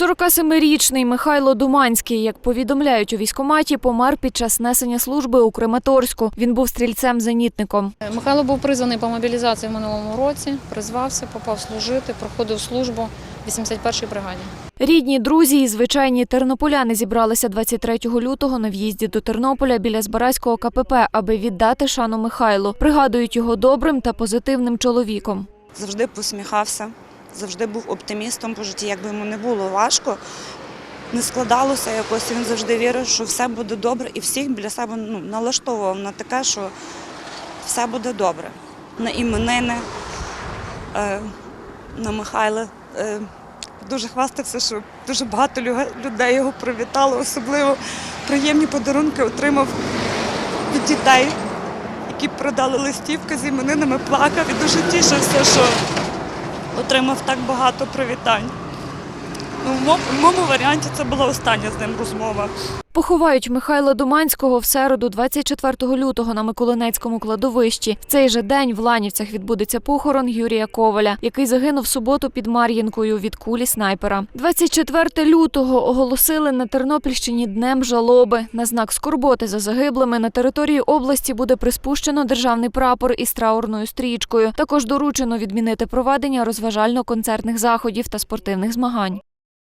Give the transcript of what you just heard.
47-річний Михайло Думанський, як повідомляють у військкоматі, помер під час несення служби у Крематорську. Він був стрільцем-зенітником. Михайло був призваний по мобілізації в минулому році, призвався, попав служити, проходив службу в 81-й бригаді. Рідні, друзі і звичайні тернополяни зібралися 23 лютого на в'їзді до Тернополя біля Збаразького КПП, аби віддати шану Михайлу. Пригадують його добрим та позитивним чоловіком. завжди посміхався, завжди був оптимістом по житті, якби йому не було важко. Не складалося якось, він завжди вірив, що все буде добре, і всіх біля себе ну, налаштовував на таке, що все буде добре. На іменини, е, на Михайла. Е, дуже хвастався, що дуже багато людей його привітало, особливо приємні подарунки отримав від дітей, які продали листівки з іменинами, плакав і дуже тішився, що отримав так багато привітань. Ну, в моєму варіанті це була остання з ним розмова. Поховають Михайла Думанського в середу, 24 лютого на Миколинецькому кладовищі. В цей же день в Ланівцях відбудеться похорон Юрія Коваля, який загинув суботу під Мар'їнкою від кулі снайпера. 24 лютого оголосили на Тернопільщині днем жалоби. На знак скорботи за загиблими на території області буде приспущено державний прапор із траурною стрічкою. Також доручено відмінити проведення розважально-концертних заходів та спортивних змагань.